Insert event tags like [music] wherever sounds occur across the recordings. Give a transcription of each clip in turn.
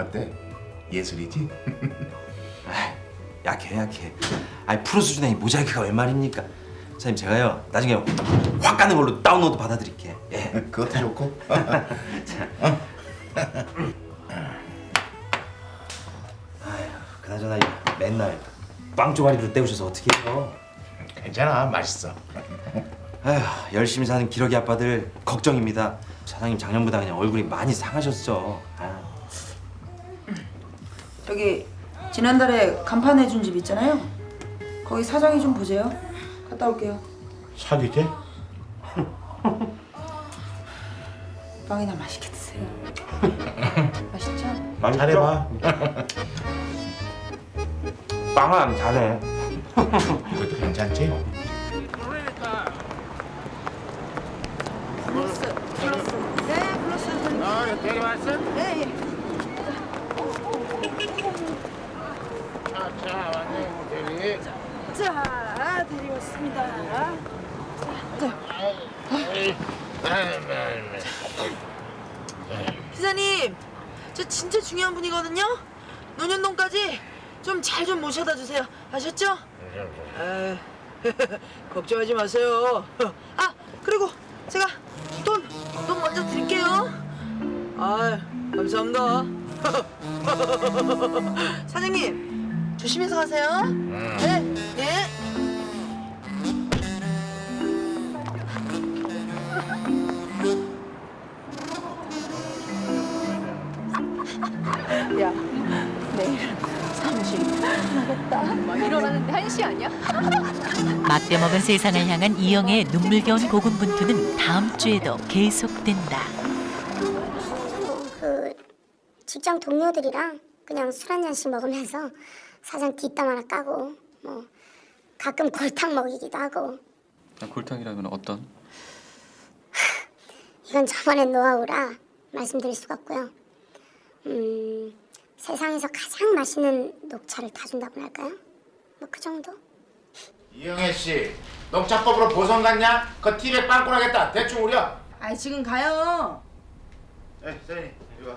어때? 예술이지? [laughs] 아이, 약해 약해. 아니 프로 수준의 이 모자이크가 웬 말입니까? 사장님 제가요 나중에 확 가는 걸로 다운로드 받아드릴게. 예. [laughs] 그것도 좋고. [laughs] 그나저나 이 맨날 빵 조가리로 때우셔서 어떻게 해요? 괜찮아, 맛있어. 아휴 열심히 사는 기러기 아빠들 걱정입니다. 사장님 작년보다 그냥 얼굴이 많이 상하셨어. 아. 저기 지난달에 간판해 준 집 있잖아요. 거기 사장이 좀 보세요. 갔다 올게요. 사귀지? [laughs] 빵이나 맛있게 드세요. [laughs] 맛있죠? 잘해봐. 빵은 잘해. 이것도 괜찮지? 플러스 플러스. 네 플러스. 아, 되게 맛있어? 네 예. 자, 왔네, 대리. 자 드리겠습니다. 기사님, 저 진짜 중요한 분이거든요. 노년동까지 좀 잘 좀 모셔다 주세요. 아셨죠? 아, 걱정하지 마세요. 아 그리고 제가 돈, 돈 먼저 드릴게요. 아, 감사합니다. [laughs] 사장님, 조심해서 가세요. 네, 네. [laughs] 야, 내일 사무실 일어나는데 한 시 아니야? [laughs] 맞대 먹은 세상을 향한 이영애의 눈물겨운 고군분투는 다음 주에도 계속된다. 그 직장 동료들이랑 그냥 술 한 잔씩 먹으면서 사장 뒷담 하나 까고 뭐 가끔 골탕 먹이기도 하고 골탕이라면 어떤? 이건 저만의 노하우라 말씀드릴 수가 없고요. 음 세상에서 가장 맛있는 녹차를 타준다고 할까요? 뭐 그 정도? 이영애 씨, 녹차법으로 보선 갔냐? 그 TV에 빵꾸 나겠다. 대충 우려. 아니 지금 가요. 에이, 세니, 이리 와.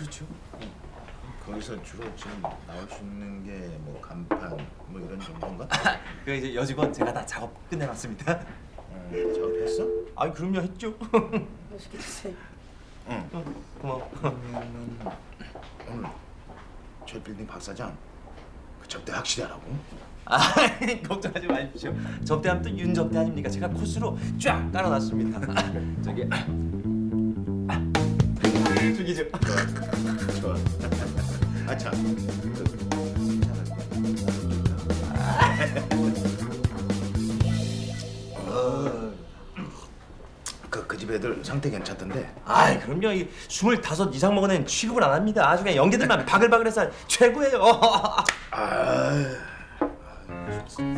그렇죠. 거기서 주로 지금 나올 수 있는 게 뭐 간판 뭐 이런 정도인가? [laughs] 그 이제 여직원 제가 다 작업 끝내놨습니다. 어, 작업했어? 아이 그럼요 했죠. 맛있게 드세요. 응. 고마워. 그러면은 오늘 제일 빌딩 박사장 그 접대 확실히 하라고. 아 [laughs] 걱정하지 마십시오. 접대하면 또 윤접대 아닙니까? 제가 코스로 쫙 깔아놨습니다. [laughs] 저기 저기 저 좋아. 아차. 그그 집 애들 상태 괜찮던데. 아이 그럼요. 이 스물다섯 이상 먹은 애는 취급을 안 합니다. 아주 그냥 연계들만 바글바글해서 최고예요. [laughs] 아,